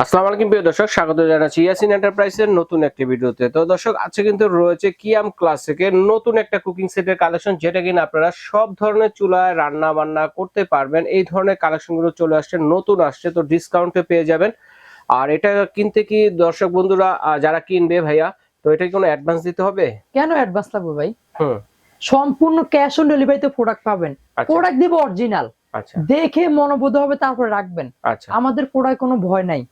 আসসালামু আলাইকুম প্রিয় দর্শক স্বাগত জানাচ্ছি ইয়াসিন এন্টারপ্রাইজের নতুন একটি ভিডিওতে। তো দর্শক আজকে কিন্তু রয়েছে কিয়াম ক্লাসিকের নতুন একটা কুকিং সেটের কালেকশন যেটা কিনা আপনারা সব ধরনের চুলায় রান্না বান্না করতে পারবেন। এই ধরনের কালেকশনগুলো চলে আসছে নতুন আসছে তো ডিসকাউন্টে পেয়ে যাবেন। আর এটা কিনতে কি দর্শক বন্ধুরা যারা কিনবে ভাইয়া তো এটা কি কোনো অ্যাডভান্স দিতে হবে? কেন অ্যাডভান্স লাগবে ভাই? হুম। সম্পূর্ণ ক্যাশ অন ডেলিভারিতে প্রোডাক্ট পাবেন। আচ্ছা। প্রোডাক্ট দিব অরিজিনাল আচ্ছা। দেখে মনোবোধ হবে তারপরে রাখবেন। আচ্ছা। আমাদের প্রোডাক্ট কোনো ভয় নাই।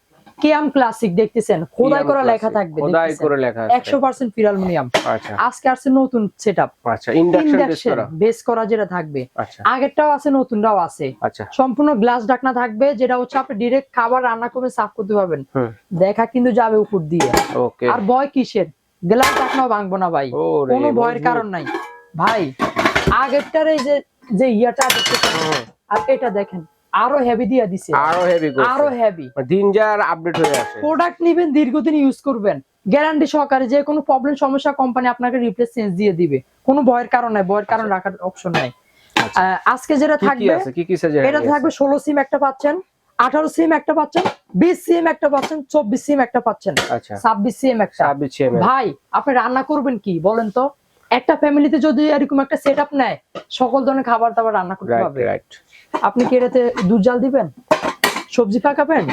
কেয়াম ক্লাসিক দেখতেছেন? খোদাই করা লেখা থাকবে খোদাই করে লেখা আছে। একশো পার্সেন্ট ফিরালমিনিয়াম আচ্ছা। আজকে আসছে নতুন সেট আপ আচ্ছা ইন্ডাকশন বেস করা। বেস করা যেটা থাকবে। আচ্ছা। আগেরটাও আছে নতুনটাও আছে। আচ্ছা। সম্পূর্ণ গ্লাস ঢাকনা থাকবে যেটা হচ্ছে আপনি ডিরেক্ট খাবার রান্না করে সাফ করতে পারবেন। দেখা কিন্তু যাবে উপর দিয়ে। ওকে আর ভয় কিসের? গ্লাস ঢাকনাও ভাঙবো না ভাই। কোনো ভয়ের কারণ নাই। ভাই আগেরটার এই যে যে ইয়াটা দেখতেছেন আর এটা দেখেন। আরও হেভি দিয়া দিছে। আরও হেভি আরও হেভি দিন যার আপডেট হয়ে আসে। প্রোডাক্ট নিবেন দীর্ঘদিন ইউজ করবেন। গ্যারান্টি সহকারে যে কোনো প্রবলেম সমস্যা কোম্পানি আপনাকে রিপ্লেস চেঞ্জ দিয়ে দিবে। কোনো ভয়ের কারণ নাই ভয়ের কারণ রাখার অপশন নাই। আচ্ছা। আজকে যেটা থাকবে এটা থাকবে ষোলো সিম একটা পাচ্ছেন আঠারো সিম একটা পাচ্ছেন বিশ সিম একটা পাচ্ছেন চব্বিশ সিম একটা পাচ্ছেন। আচ্ছা। ছাব্বিশ সিম একটা। ভাই আপনি রান্না করবেন কি বলেন তো? একটা ফ্যামিলিতে যদি এরকম একটা সেট আপ নেয় সকল ধরনের খাবার দাবার রান্না করতে রাইট পারবে। রাইট আপনি কি এটাতে দুধ জাল দিবেন? সবজি পাকাবেন?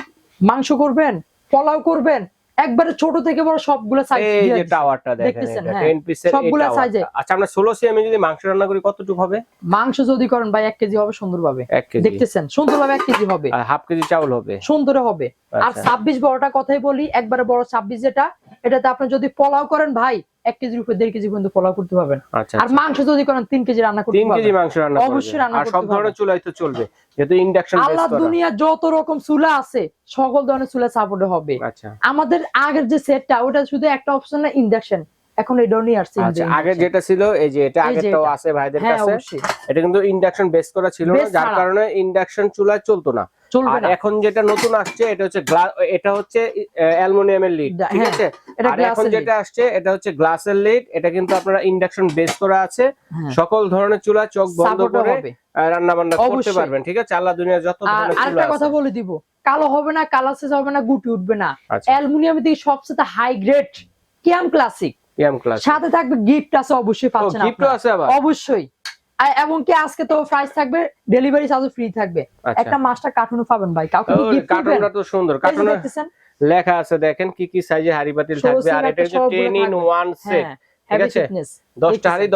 মাংস করবেন? পোলাও করবেন? একবারে ছোট থেকে বড় সবগুলো সাইজ এই যে টাওয়ারটা দেখেন হ্যাঁ। 10 পিসের সবগুলা size আচ্ছা আমরা 16 সিএম যদি মাংস রান্না করি কতটুকু হবে? মাংস যদি করেন ভাই এক কেজি হবে সুন্দরভাবে। 1 কেজি। দেখতেছেন সুন্দরভাবে এক কেজি হবে। আর হাফ কেজি চাউল হবে। সুন্দর হবে। আর আচ্ছা। ছাব্বিশ বড়টা কথাই বলি একবারে বড় ছাব্বিশ যেটা এটাতে আপনি যদি পোলাও করেন ভাই এক কেজির উপর দেড় কেজি পর্যন্ত পোলাও করতে পারবেন। আচ্ছা আর মাংস যদি করেন তিন কেজি রান্না করতে 3 কেজি মাংস রান্না অবশ্যই রান্না আর সব ধরনের চুলাই তো চলবে যেহেতু ইন্ডাকশন আল্লাহ দুনিয়া যত রকম চুলা আছে সকল ধরনের চুলা সাপোর্ট হবে। আচ্ছা। আমাদের আগের যে সেটটা ওটা শুধু একটা অপশন না ইন্ডাকশন এখন এটা নিয়ে আসছে আচ্ছা আগে যেটা ছিল এই যে এটা এই যে আগেরটাও আছে ভাইদের হ্যাঁ কাছে এটা কিন্তু ইন্ডাকশন বেস করা ছিল না যার কারণে ইন্ডাকশন চুলায় চলতো না। চলবে না। এখন যেটা নতুন আসছে এটা হচ্ছে এটা হচ্ছে অ্যালুমিনিয়ামের লিড ঠিক হ্যাঁ, আছে? আর এখন যেটা আসছে এটা হচ্ছে গ্লাসের লিড এটা কিন্তু আপনারা ইন্ডাকশন বেস করা আছে। সকল ধরনের চুলা চোখ বন্ধ করে রান্না বান্না করতে পারবেন ঠিক আছে? আল্লাহ দুনিয়ার যত ধরনের চুলা আরেকটা কথা বলে দিব কালো হবে না কালার শেষ হবে না গুটি উঠবে না। আচ্ছা। অ্যালুমিনিয়াম দিয়ে সবচেয়ে হাই গ্রেড কিয়াম ক্লাসিক ইয়াম ক্লাস সাথে থাকবে গিফট আছে অবশ্যই পাচ্ছেন গিফটও আপনারা। আছে আবার? অবশ্যই। আর এবং কি আজকে তো প্রাইস থাকবে ডেলিভারি চার্জও ফ্রি থাকবে। আচ্ছা। একটা মাস্টার কার্টুনও পাবেন ভাই। কার্টুনটা তো সুন্দর। যে কার্টুনে লেখা আছে দেখেন কি কি সাইজে হাড়ি পাতিল থাকবে। আর এটা হচ্ছে 10 ইন 1 সেট ঠিক আছে? ফিটনেস 10টা হাড়ি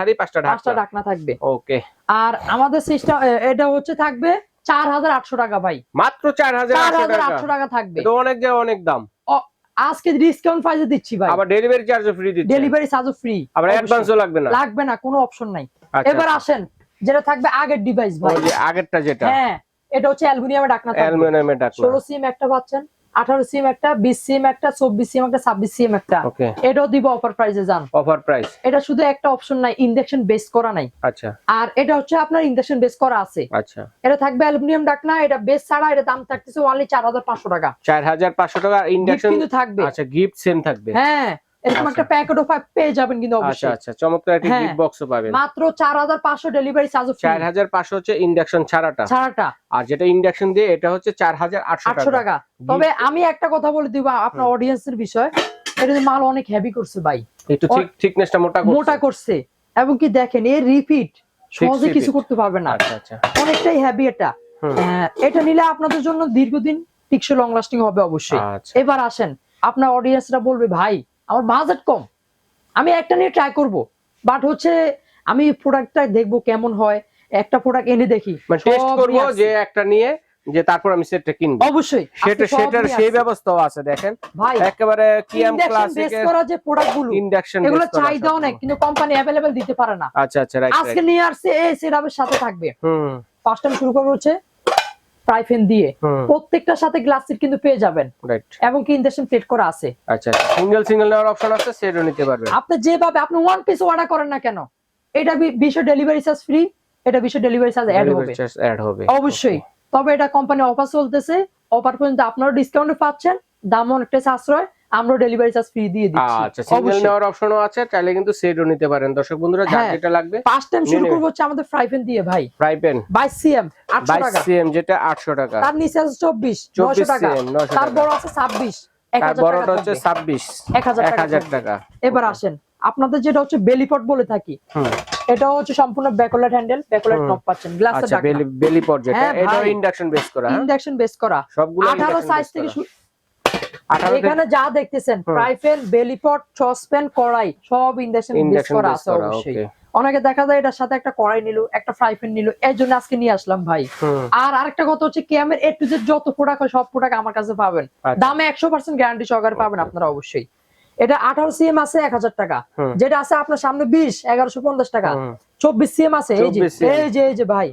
হাড়ি পাঁচটা পাঁচটা ঢাকা ডাকনা থাকবে। ওকে। আর আমাদের সিস্টেম এটা হচ্ছে থাকবে চার হাজার আটশো টাকা ভাই। মাত্র 4000 চার হাজার টাকা। আটশো টাকা থাকবে। এটা অনেক জায়গায় অনেক দাম। আজকে ডিসকাউন্ট প্রাইসে দিচ্ছি ভাই। আবার ডেলিভারি চার্জও ফ্রি দিচ্ছে। ডেলিভারি চার্জও ফ্রি আবার অ্যাডভান্সও লাগবে না। লাগবে না কোনো অপশন নাই। এবার আসেন যেটা থাকবে আগের ডিভাইস ভাই। আগেরটা যেটা। হ্যাঁ এটা হচ্ছে অ্যালুমিনিয়ামের ডাকনা থাকবে। অ্যালুমিনিয়ামের ডাকনা। ষোলো সিম একটা পাচ্ছেন আঠারো সিম একটা বিশ সিম একটা চব্বিশ সিম একটা ছাব্বিশ সিম একটা। ওকে। এটাও দিব অফার প্রাইসে যান অফার প্রাইস এটা শুধু একটা অপশন নাই ইন্ডাকশন বেস করা নাই। আচ্ছা। আর এটা হচ্ছে আপনার ইন্ডাকশন বেস করা আছে। আচ্ছা। এটা থাকবে অ্যালুমিনিয়াম ডাকনা এটা বেস ছাড়া এটা দাম থাকতেছে অনলি চার হাজার পাঁচশো টাকা। 4500 টাকা Gift ইন্ডাকশন কিন্তু থাকবে। আচ্ছা গিফট সেম থাকবে। হ্যাঁ এরকম। একটা প্যাকেটও পেয়ে যাবেন কিন্তু আচ্ছা অবশ্যই। আচ্ছা চমৎকার একটা হ্যাঁ। গিফট বক্সও পাবেন। মাত্র চার হাজার পাঁচশো ডেলিভারি চার্জ 4500 হচ্ছে ইন্ডাকশন ছাড়াটা। ছাড়াটা। আর যেটা ইন্ডাকশন দিয়ে এটা হচ্ছে 4800 আটশো টাকা। তবে আমি একটা কথা বলে দিব আপনার অডিয়েন্সের বিষয় এটা মাল অনেক হেভি করছে ভাই। একটু ঠিক থিকনেসটা মোটা করছে। মোটা করছে। এবং কি দেখেন এর রিপিট সহজে কিছু করতে পারবে না। আচ্ছা আচ্ছা। অনেকটাই হেভি এটা। হুম। এটা নিলে আপনাদের জন্য দীর্ঘদিন টিকসই লং লাস্টিং হবে অবশ্যই। আচ্ছা। এবার আসেন আপনার অডিয়েন্সরা বলবে ভাই আমার বাজেট কম। আমি একটা নিয়ে ট্রাই করব বাট হচ্ছে আমি প্রোডাক্টটা দেখব কেমন হয় একটা প্রোডাক্ট এনে দেখি। মানে টেস্ট করব যে একটা নিয়ে যে তারপর আমি সেটটা কিনবো। অবশ্যই সেটা সেটার সেই ব্যবস্থাও আছে দেখেন। ভাই একেবারে ইন্ডাকশন বেস ক্লাসিকের করা যে প্রোডাক্টগুলো ইন্ডাকশন এগুলো চাহিদা অনেক কিন্তু কোম্পানি অ্যাভেলেবেল দিতে পারে না। আচ্ছা আচ্ছা রাইট আজকে নিয়ে আসছে এই সাথে থাকবে। হুম। ফার্স্ট টাইম শুরু করব হচ্ছে। প্রাইফেন দিয়ে প্রত্যেকটার সাথে গ্লাস সিট কিন্তু পেয়ে যাবেন। রাইট এবং কি ইন্ডাকশন প্লেট করা আছে। আচ্ছা সিঙ্গেল সিঙ্গেল নেওয়ার অপশন আছে সেটও নিতে পারবেন। আপনি যেভাবে আপনি ওয়ান পিস অর্ডার করেন না কেন? এটা বিশ্ব ডেলিভারি চার্জ ফ্রি এটা বিশ্ব ডেলিভারি চার্জ অ্যাড হবে। অ্যাড হবে। অবশ্যই। তবে এটা কোম্পানি অফার চলতেছে অফার পর্যন্ত আপনারা ডিসকাউন্ট পাচ্ছেন দাম অনেকটা সাশ্রয়। আমরা ডেলিভারি চার্জ ফ্রি দিয়ে দিচ্ছি। আচ্ছা সিঙ্গেল নেওয়ার অপশনও আছে চাইলে কিন্তু সেটও নিতে পারেন। দর্শক বন্ধুরা যার হ্যাঁ। যেটা লাগবে ফার্স্ট টাইম শুরু। করব হচ্ছে আমাদের ফ্রাই প্যান দিয়ে ভাই। ফ্রাই প্যান বাইশ সিএম আটশো বাইশ টাকা। সিএম যেটা আটশো টাকা। তার নিচে আছে চব্বিশ নয়শো চব্বিশ টাকা। তার বড় আছে ছাব্বিশ এক তার হাজার বড়টা হচ্ছে থাকবে। ছাব্বিশ এক হাজার এক টাকা এবার আসেন আপনাদের যেটা হচ্ছে বেলিপট বলে থাকি। এটা হচ্ছে সম্পূর্ণ ব্যাকলাইট হ্যান্ডেল ব্যাকলাইট। নব পাচ্ছেন গ্লাসের আচ্ছা বেলি বেলি পট যেটা হ্যাঁ, ভাই। ইন্ডাকশন বেস করা হ্যাঁ? ইন্ডাকশন বেস করা। সবগুলো আঠারো induction সাইজ base থেকে করা। শুরু- আঠারো থেকে এখানে যা দেখতেছেন। ফ্রাই প্যান বেলিপট সসপ্যান কড়াই সব ইন্ডাকশন ইন্ডাকশন করা আছে অবশ্যই। অনেকে দেখা যায় এটার সাথে একটা কড়াই নিল একটা ফ্রাই প্যান নিল এর জন্য আজকে নিয়ে আসলাম ভাই। আর আরেকটা কথা হচ্ছে ক্যামের এ টু জেড যত প্রোডাক্ট হয় সব প্রোডাক্ট আমার কাছে পাবেন। আচ্ছা। দামে একশো পার্সেন্ট গ্যারান্টি সহকারে পাবেন আপনারা অবশ্যই। এটা আঠারো সিএম আছে এক হাজার টাকা। যেটা আছে আপনার সামনে বিশ এগারোশো পঞ্চাশ টাকা। চব্বিশ সিএম আছে এই যে এই যে এই যে ভাই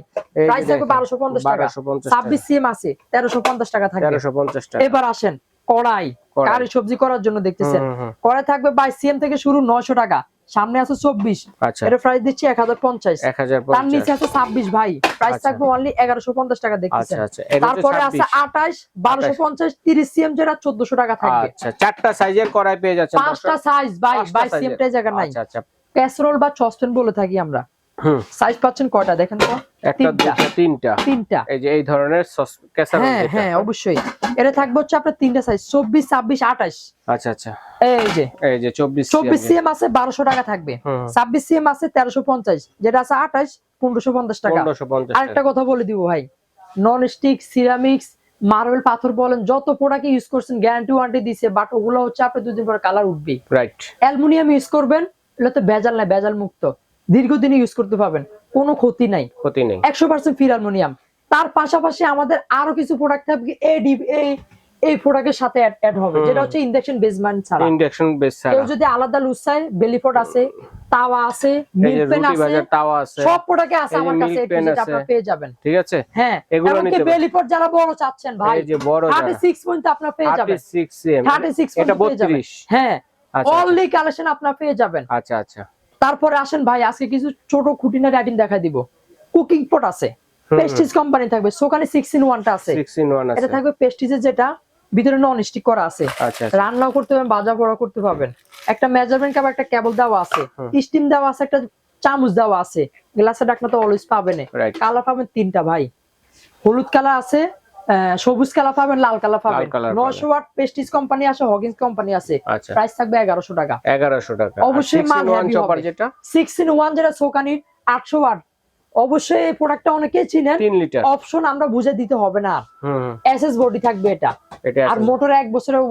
প্রাইস থাকবে বারোশো পঞ্চাশ টাকা। 1250 ছাব্বিশ সিএম আছে তেরোশো পঞ্চাশ টাকা টাকা। এবার আসেন কড়াই। কারি সবজি করার জন্য দেখতেছেন। কড়াই থাকবে বাইশ সিএম থেকে শুরু নয়শো টাকা সামনে আছে চব্বিশ। আচ্ছা। এটা প্রাইস দিচ্ছি এক হাজার পঞ্চাশ। তার নিচে আছে ছাব্বিশ ভাই। প্রাইস আচ্ছা। থাকবে অনলি এগারোশো পঞ্চাশ টাকা আচ্ছা দেখতেছেন আচ্ছা তারপরে আছে আঠাশ বারোশো পঞ্চাশ তিরিশ সিএম যেটা চোদ্দশো টাকা থাকবে। আচ্ছা চারটা সাইজের কড়াই পেয়ে যাচ্ছেন পাঁচটা সাইজ ভাই। পাঁচটা বাইশ সিএম টাই জায়গা নাই। আচ্ছা আচ্ছা। ক্যাসরোল বা চসপেন বলে থাকি আমরা। সাইজ পাচ্ছেন কয়টা? দেখেন তো। একটা। দুটা তিনটা। তিনটা। এই যে এই ধরনের সস ক্যাসারোল হ্যাঁ হ্যাঁ অবশ্যই। এটা থাকবে হচ্ছে আপনার তিনটা সাইজ চব্বিশ ছাব্বিশ আঠাশ। আচ্ছা আচ্ছা। এই যে। এই যে চব্বিশ চব্বিশ সিএম আছে বারোশো টাকা থাকবে। হুম। ছাব্বিশ সিএম আছে তেরোশো পঞ্চাশ। যেটা আছে আঠাশ পনেরোশো পঞ্চাশ টাকা। পনেরোশো পঞ্চাশ আরেকটা কথা বলে দিব ভাই। নন স্টিক সিরামিক্স মার্বেল পাথর বলেন যত প্রোডাক্ট ইউজ করছেন গ্যারান্টি ওয়ারেন্টি দিছে বাট ওগুলো হচ্ছে আপনি দুদিন পরে কালার উঠবে রাইট অ্যালুমিনিয়াম ইউজ করবেন এটা তো ভেজাল নাই ভেজাল মুক্ত। দীর্ঘদিন ইউজ করতে পারবেন কোনো ক্ষতি নাই। ক্ষতি নেই। একশো পার্সেন্ট ফির অ্যালুমিনিয়াম তার পাশাপাশি আমাদের আরও কিছু প্রোডাক্ট থাকবে এই এই প্রোডাক্টের সাথে অ্যাড হবে যেটা হচ্ছে ইন্ডাকশন বেসমেন্ট ছাড়া। ইন্ডাকশন বেস ছাড়া। কেউ যদি আলাদা লুসায় বেলিফট আছে তাওয়া আছে এই যে মিল্ক পেন আছে তাওয়া আছে সব প্রোডাক্টে আছে আমার কাছে আছে। আপনারা পেয়ে যাবেন। ঠিক আছে? হ্যাঁ এগুলো নিতে পারেন। বেলিফট যারা বড় চাচ্ছেন ভাই এই যে বড় থার্টি সিক্স পর্যন্ত আপনারা পেয়ে যাবেন। 36 সিএম থার্টি সিক্স এটা 32 হ্যাঁ আচ্ছা অনলি কালেকশন আপনারা পেয়ে যাবেন। আচ্ছা আচ্ছা। তারপরে আসেন ভাই আজকে কিছু ছোট খুঁটিনাটি আইটেম দেখা দিব। কুকিং পট আছে পেস্টিজ কোম্পানি থাকবে সোখানে সিক্স ইন ওয়ানটা আছে। 6 ইন 1 এটা থাকবে পেস্টিজের যেটা ভিতরে নন স্টিক করা আছে। আচ্ছা আচ্ছা। রান্নাও করতে পারবেন বাজা পড়া করতে পারবেন। একটা মেজারমেন্ট কাপ একটা কেবল দেওয়া আছে। স্টিম দেওয়া আছে একটা চামচ দেওয়া আছে। গ্লাসের ডাকনা তো অলওয়েজ পাবেন কালার পাবেন তিনটা ভাই। হলুদ কালার আছে সবুজ কালার পাবেন লাল কালার পাবেন। নশো ওয়াট পেস্টিজ কোম্পানি আছে হকিন্স কোম্পানি আছে। আচ্ছা। প্রাইস থাকবে এগারোশো টাকা। 1100 টাকা। অবশ্যই হবে। যেটা? সিক্স ইন ওয়ান যেটা সোকানির আটশো ওয়াট অবশ্যই এই প্রোডাক্টটা অনেকেই চিনেন। 3 লিটার অপশন আমরা বুঝে দিতে হবে না। এসএস বডি থাকবে এটা। এটা আর মোটরে এক বছরের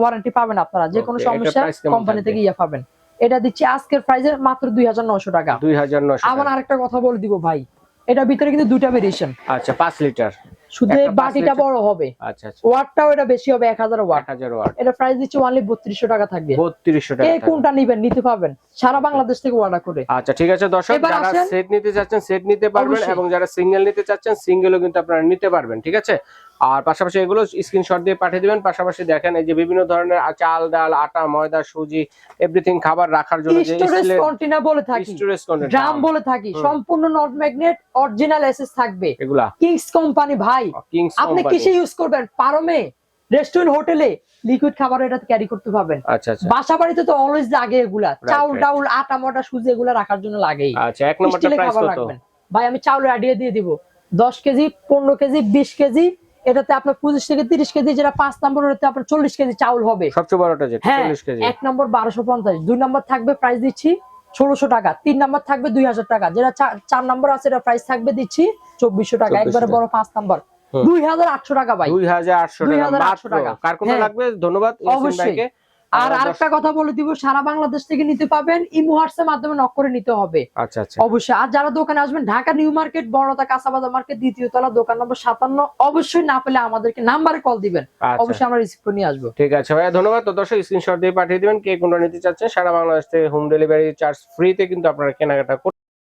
ওয়ারেন্টি পাবেন আপনারা। যে কোনো সমস্যা কোম্পানি থেকে ইয়ে পাবেন। এটা দিচ্ছি আজকের প্রাইসে মাত্র দুই হাজার নশো টাকা। 2900 আবার টাকা। আরেকটা কথা বলে দিব ভাই। এটার ভিতরে কিন্তু দুইটা ভেরিয়েশন আচ্ছা পাঁচ লিটার শুধু বাটিটা বড় হবে। আচ্ছা আচ্ছা। ওয়াটটাও এটা বেশি হবে এক হাজার ওয়াট। 1000 ওয়াট। এটা প্রাইস দিচ্ছে অনলি বত্রিশশো টাকা থাকবে। 3200 টাকা কোনটা নিবেন নিতে পারবেন। সারা বাংলাদেশ থেকে অর্ডার করে। আচ্ছা ঠিক আছে দর্শক যারা সেট নিতে চাচ্ছেন সেট নিতে পারবেন এবং যারা সিঙ্গেল নিতে চাচ্ছেন সিঙ্গেলও কিন্তু আপনারা নিতে পারবেন ঠিক আছে? আর পাশাপাশি এগুলো স্ক্রিনশট দিয়ে পাঠিয়ে দিবেন। পাশাপাশি দেখেন এই যে বিভিন্ন ধরনের চাল ডাল আটা ময়দা সুজি এভরিথিং খাবার রাখার জন্য যে স্টোরেজ কন্টেনার বলে থাকি। স্টোরেজ কন্টেনার ড্রাম বলে থাকি। সম্পূর্ণ নট ম্যাগনেট অরিজিনাল এসএস থাকবে। এগুলা। কিংস কোম্পানি ভাই। আপনি কিসে ইউজ করবেন? পারমে রেস্টুরেন্ট হোটেলে লিকুইড খাবার এটা ক্যারি করতে পারবেন। আচ্ছা আচ্ছা। বাসা বাড়িতে তো অলওয়েজ লাগে এগুলা। চাউল. টাউল আটা মটা সুজি এগুলা রাখার জন্য লাগেই। আচ্ছা এক নম্বরটা প্রাইস কত? ভাই আমি চাউল আইডিয়া দিয়ে দিব। দশ কেজি পনেরো কেজি বিশ কেজি এটাতে আপনার পঁচিশ থেকে তিরিশ কেজি যেটা পাঁচ নম্বর ওটাতে আপনার চল্লিশ কেজি চাউল হবে। সবচেয়ে বড়টা হ্যাঁ এক নম্বর বারোশো পঞ্চাশ। দুই নম্বর থাকবে প্রাইস দিচ্ছি ষোলোশো টাকা। তিন নম্বর থাকবে দুই হাজার টাকা। যেটা চার নম্বর আছে এটা প্রাইস থাকবে দিচ্ছি চব্বিশশো টাকা। 2400 একবারে বড় পাঁচ নম্বর দুই হাজার আটশো টাকা ভাই। 2800 টাকা। 2800 মাত্র। টাকা। কার কোনটা হ্যাঁ। লাগবে? ধন্যবাদ অবশ্যই। আর আরেকটা কথা বলে দিব সারা বাংলাদেশ থেকে নিতে পাবেন ইমো হোয়াটসঅ্যাপ মাধ্যমে নক করে নিতে হবে। আচ্ছা আচ্ছা। অবশ্যই। আর যারা দোকানে আসবেন ঢাকা নিউ মার্কেট বড়তা কাঁচাবাজার মার্কেট দ্বিতীয় তলা দোকান নম্বর সাতান্ন অবশ্যই না পেলে আমাদেরকে নাম্বারে কল দিবেন। আচ্ছা। অবশ্যই আমরা রিসিভ করে নিয়ে আসব। ঠিক আছে ভাইয়া ধন্যবাদ। তো দর্শক স্ক্রিনশট দিয়ে পাঠিয়ে দিবেন কে কোনটা নিতে চাচ্ছেন। সারা বাংলাদেশ থেকে হোম ডেলিভারি চার্জ ফ্রিতে কিন্তু আপনারা কেনাকাটা